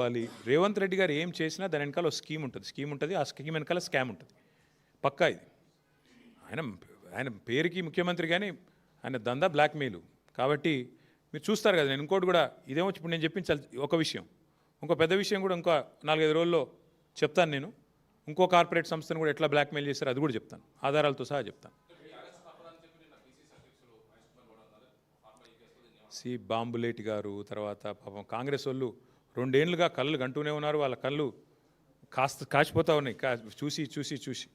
చెప్పాలి. రేవంత్ రెడ్డి గారు ఏం చేసినా దాని వెనకాల ఒక స్కీమ్ ఉంటుంది. స్కీమ్ ఉంటుంది. ఆ స్కీమ్ వెనకాల స్కామ్ ఉంటుంది. పక్కా ఇది. ఆయన ఆయన పేరుకి ముఖ్యమంత్రి కానీ ఆయన దందా బ్లాక్మెయిల్. కాబట్టి మీరు చూస్తారు కదా నేను ఇంకోటి కూడా ఇదేమో ఇప్పుడు నేను చెప్పించాలి ఒక విషయం. ఇంకో పెద్ద విషయం కూడా ఇంకో నాలుగైదు రోజుల్లో చెప్తాను నేను. ఇంకో కార్పొరేట్ సంస్థను కూడా ఎట్లా బ్లాక్మెయిల్ చేశారు అది కూడా చెప్తాను. ఆధారాలతో సహా చెప్తాను. సి బాంబులేటి గారు తర్వాత పాపం కాంగ్రెస్ వాళ్ళు రెండేళ్ళుగా కళ్ళు గంటూనే ఉన్నారు వాళ్ళ కళ్ళు కాస్త కాచిపోతూ ఉన్నాయి. కా చూసి చూసి చూసి.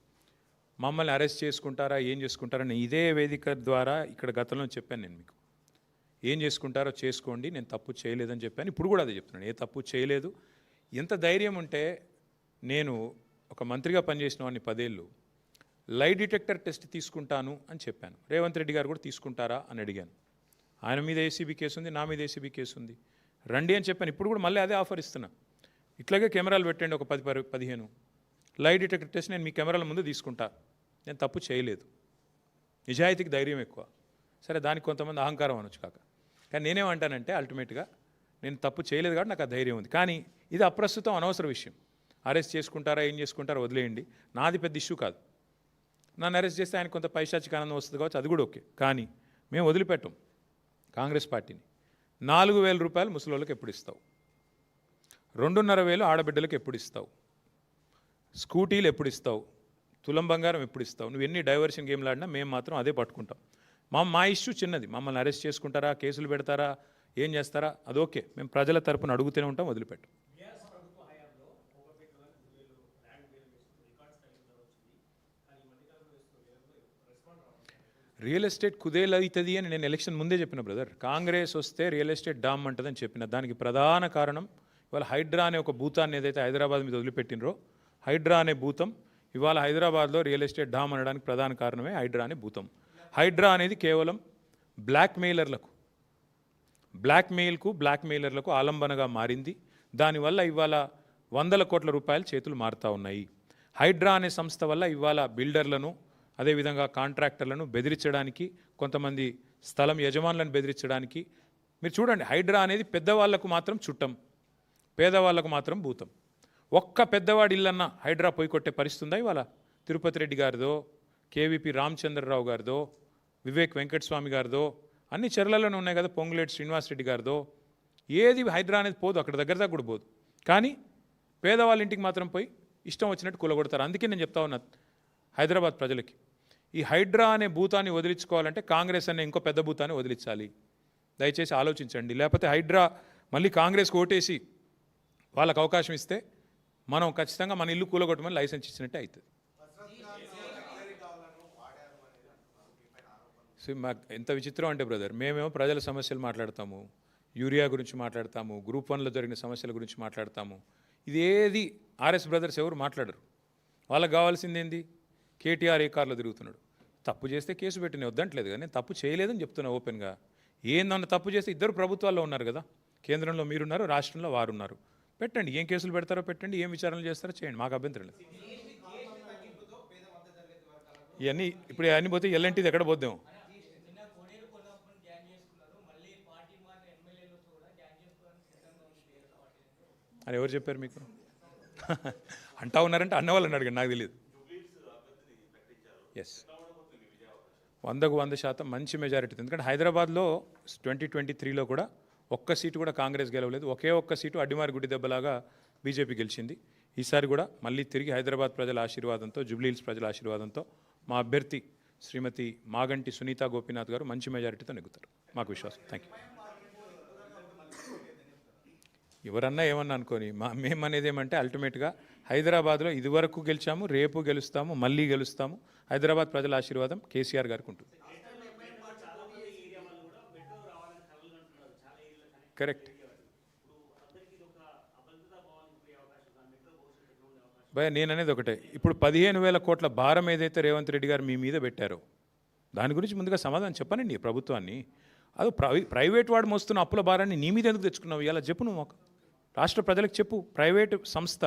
మమ్మల్ని అరెస్ట్ చేసుకుంటారా ఏం చేసుకుంటారని ఇదే వేదిక ద్వారా ఇక్కడ గతంలో చెప్పాను నేను మీకు. ఏం చేసుకుంటారో చేసుకోండి నేను తప్పు చేయలేదని చెప్పాను. ఇప్పుడు కూడా అదే చెప్తున్నాను. ఏ తప్పు చేయలేదు. ఎంత ధైర్యం ఉంటే నేను ఒక మంత్రిగా పనిచేసిన వాడిని పదేళ్ళు లై డిటెక్టర్ టెస్ట్ తీసుకుంటాను అని చెప్పాను. రేవంత్ రెడ్డి గారు కూడా తీసుకుంటారా అని అడిగాను. ఆయన మీద ఏసీబీ కేసు ఉంది నా మీద ఏసీబీ కేసు ఉంది. రండి అని చెప్పాను. ఇప్పుడు కూడా మళ్ళీ అదే ఆఫర్ ఇస్తున్నా. ఇట్లాగే కెమెరాలు పెట్టండి ఒక పది పది పదిహేను. లైట్ డిటెక్టర్ టెస్ట్ నేను మీ కెమెరాల ముందు తీసుకుంటా. నేను తప్పు చేయలేదు. నిజాయితీకి ధైర్యం ఎక్కువ. సరే దానికి కొంతమంది అహంకారం అనొచ్చు కాక. కానీ నేనేమంటానంటే అల్టిమేట్గా నేను తప్పు చేయలేదు కాబట్టి నాకు ఆ ధైర్యం ఉంది. కానీ ఇది అప్రస్తుతం అనవసర విషయం. అరెస్ట్ చేసుకుంటారా ఏం చేసుకుంటారా వదిలేయండి. నాది పెద్ద ఇష్యూ కాదు. నన్ను అరెస్ట్ చేస్తే ఆయన కొంత పైశాచిక ఆనందం వస్తుంది కావచ్చు అది కూడా ఓకే. కానీ మేము వదిలిపెట్టం కాంగ్రెస్ పార్టీని. నాలుగు వేల రూపాయలు ముసలోళ్ళకి ఎప్పుడు ఇస్తావు? రెండున్నర వేలు ఆడబిడ్డలకు ఎప్పుడు ఇస్తావు? స్కూటీలు ఎప్పుడు ఇస్తావు? తులం బంగారం ఎప్పుడు ఇస్తావు? నువ్వు ఎన్ని డైవర్షన్ గేమ్లు ఆడినా మేము మాత్రం అదే పట్టుకుంటాం. మా మా ఇష్యూ చిన్నది. మమ్మల్ని అరెస్ట్ చేసుకుంటారా? కేసులు పెడతారా? ఏం చేస్తారా? అది ఓకే. మేము ప్రజల తరపున అడుగుతూనే ఉంటాం వదిలిపెట్టు. రియల్ ఎస్టేట్ కుదేలు అవుతుంది అని నేను ఎలక్షన్ ముందే చెప్పిన బ్రదర్. కాంగ్రెస్ వస్తే రియల్ ఎస్టేట్ డామ్ అంటుందని చెప్పిన. దానికి ప్రధాన కారణం ఇవాళ హైడ్రా అనే ఒక భూతాన్ని ఏదైతే హైదరాబాద్ మీద వదిలిపెట్టినరో హైడ్రా అనే భూతం ఇవాళ హైదరాబాద్లో రియల్ ఎస్టేట్ డామ్ అనడానికి ప్రధాన కారణమే హైడ్రా అనే భూతం. హైడ్రా అనేది కేవలం బ్లాక్ మెయిలర్లకు బ్లాక్ మెయిల్కు బ్లాక్ మెయిలర్లకు ఆలంబనగా మారింది. దానివల్ల ఇవాళ వందల కోట్ల రూపాయలు చేతులు మారుతూ ఉన్నాయి. హైడ్రా అనే సంస్థ వల్ల ఇవాళ బిల్డర్లను అదేవిధంగా కాంట్రాక్టర్లను బెదిరించడానికి కొంతమంది స్థలం యజమానులను బెదిరించడానికి. మీరు చూడండి హైడ్రా అనేది పెద్దవాళ్ళకు మాత్రం చుట్టం పేదవాళ్ళకు మాత్రం భూతం. ఒక్క పెద్దవాడి ఇల్లన్నా హైడ్రా పోయి కొట్టే పరిస్థితి ఉందా ఇవాళ? తిరుపతి రెడ్డి గారిదో కేవీపీ రామచంద్రరావు గారిదో వివేక్ వెంకటస్వామి గారిదో అన్ని చర్లలోనే ఉన్నాయి కదా పొంగులేటి శ్రీనివాస్ రెడ్డి గారిదో. ఏది హైడ్రా అనేది పోదు అక్కడ దగ్గర దాకా కూడా పోదు. కానీ పేదవాళ్ళ ఇంటికి మాత్రం పోయి ఇష్టం వచ్చినట్టు కూలగొడతారు. అందుకే నేను చెప్తా ఉన్నా హైదరాబాద్ ప్రజలకి. ఈ హైడ్రా అనే భూతాన్ని వదిలించుకోవాలంటే కాంగ్రెస్ అనే ఇంకో పెద్ద భూతాన్ని వదిలించాలి. దయచేసి ఆలోచించండి. లేకపోతే హైడ్రా మళ్ళీ కాంగ్రెస్కి ఓటేసి వాళ్ళకు అవకాశం ఇస్తే మనం ఖచ్చితంగా మన ఇల్లు కూలగొట్టమని లైసెన్స్ ఇచ్చినట్టే అవుతుంది మాకు ఎంత విచిత్రం అంటే బ్రదర్ మేమేమో ప్రజల సమస్యలు మాట్లాడతాము యూరియా గురించి మాట్లాడతాము గ్రూప్ వన్లో జరిగిన సమస్యల గురించి మాట్లాడతాము. ఇది ఏది ఆర్ఎస్ బ్రదర్స్ ఎవరు మాట్లాడరు. వాళ్ళకి కావాల్సింది ఏంది? కేటీఆర్ ఏ కార్లో తిరుగుతున్నాడు? తప్పు చేస్తే కేసు పెట్టిన వద్దంటలేదు కానీ నేను తప్పు చేయలేదని చెప్తున్నా ఓపెన్గా. ఏందన్న తప్పు చేస్తే ఇద్దరు ప్రభుత్వాల్లో ఉన్నారు కదా కేంద్రంలో మీరున్నారు రాష్ట్రంలో వారు ఉన్నారు పెట్టండి ఏం కేసులు పెడతారో పెట్టండి ఏం విచారణలు చేస్తారో చేయండి మాకు అభ్యంతరం లేదు. ఇవన్నీ ఇప్పుడు అన్ని పోతే ఎల్లంటిది ఎక్కడ పోద్దాం? అని ఎవరు చెప్పారు మీకు? అంటా ఉన్నారంటే అన్న వాళ్ళని అడగండి నాకు తెలియదు. ఎస్ వందకు వంద శాతం మంచి మెజారిటీ ఎందుకంటే హైదరాబాద్లో ట్వంటీ ట్వంటీ త్రీలో కూడా ఒక్క సీటు కూడా కాంగ్రెస్ గెలవలేదు. ఒకే ఒక్క సీటు అడ్డిమారి గుడి దెబ్బలాగా బీజేపీ గెలిచింది. ఈసారి కూడా మళ్ళీ తిరిగి హైదరాబాద్ ప్రజల ఆశీర్వాదంతో జూబ్లీహిల్స్ ప్రజల ఆశీర్వాదంతో మా అభ్యర్థి శ్రీమతి మాగంటి సునీత గోపీనాథ్ గారు మంచి మెజారిటీతో నెగ్గుతారు. మాకు విశ్వాసం. థ్యాంక్ యూ ఎవరన్నా ఏమన్నా అనుకోని మా మేము అనేది ఏమంటే అల్టిమేట్గా హైదరాబాద్లో ఇదివరకు గెలిచాము రేపు గెలుస్తాము మళ్ళీ గెలుస్తాము. హైదరాబాద్ ప్రజల ఆశీర్వాదం కేసీఆర్ గారికి ఉంటుంది. కరెక్ట్. భయ నేను అనేది ఒకటే. ఇప్పుడు పదిహేను వేల కోట్ల భారం ఏదైతే రేవంత్ రెడ్డి గారు మీ మీద పెట్టారో దాని గురించి ముందుగా సమాధానం చెప్పనండి ప్రభుత్వాన్ని. అది ప్రైవేట్ వాడు మోస్తున్న అప్పుల భారాన్ని నీ మీద ఎందుకు తెచ్చుకున్నావు? ఇలా చెప్పు నువ్వు రాష్ట్ర ప్రజలకు చెప్పు ప్రైవేటు సంస్థ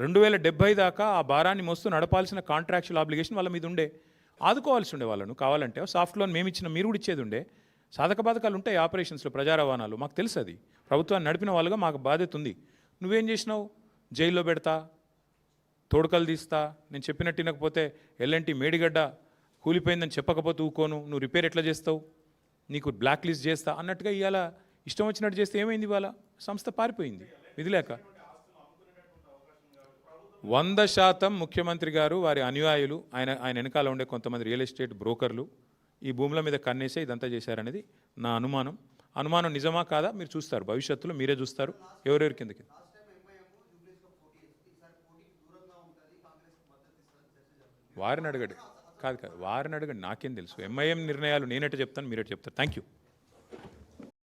రెండు వేల డెబ్బై దాకా ఆ భారాన్ని మోస్తూ నడపాల్సిన కాంట్రాక్చువల్ ఆబ్లిగేషన్ వాళ్ళ మీద ఉండే. ఆదుకోవాల్సి ఉండే వాళ్ళను కావాలంటే. సాఫ్ట్ లోన్ మేము ఇచ్చిన మీరు కూడా ఇచ్చేది ఉండే. సాధక బాధకాలు ఉంటాయి ఆపరేషన్స్లో ప్రజా రవాణాలు. మాకు తెలుసు అది. ప్రభుత్వాన్ని నడిపిన వాళ్ళుగా మాకు బాధ్యత ఉంది. నువ్వేం చేసినావు? జైల్లో పెడతా తోడుకలు తీస్తా. నేను చెప్పినట్టు తినకపోతే ఎల్ఎన్టీ మేడిగడ్డ కూలిపోయిందని చెప్పకపోతే ఊకోను. నువ్వు రిపేర్ ఎట్లా చేస్తావు? నీకు బ్లాక్ లిస్ట్ చేస్తా అన్నట్టుగా ఇవాళ ఇష్టం వచ్చినట్టు చేస్తే ఏమైంది ఇవాళ? సంస్థ పారిపోయింది. ఇది లేక. వంద శాతం ముఖ్యమంత్రి గారు వారి అనుయాయులు ఆయన ఆయన వెనకాల ఉండే కొంతమంది రియల్ ఎస్టేట్ బ్రోకర్లు ఈ భూముల మీద కన్నేసే ఇదంతా చేశారనేది నా అనుమానం. అనుమానం నిజమా కాదా? మీరు చూస్తారు. భవిష్యత్తులో మీరే చూస్తారు. ఎవరెవరి కిందకి వారిని అడగండి. కాదు కాదు వారిని అడగండి. నాకేం తెలుసు. ఎంఐఎం నిర్ణయాలు నేనట్టు చెప్తాను మీరట్టు చెప్తారు. Thank you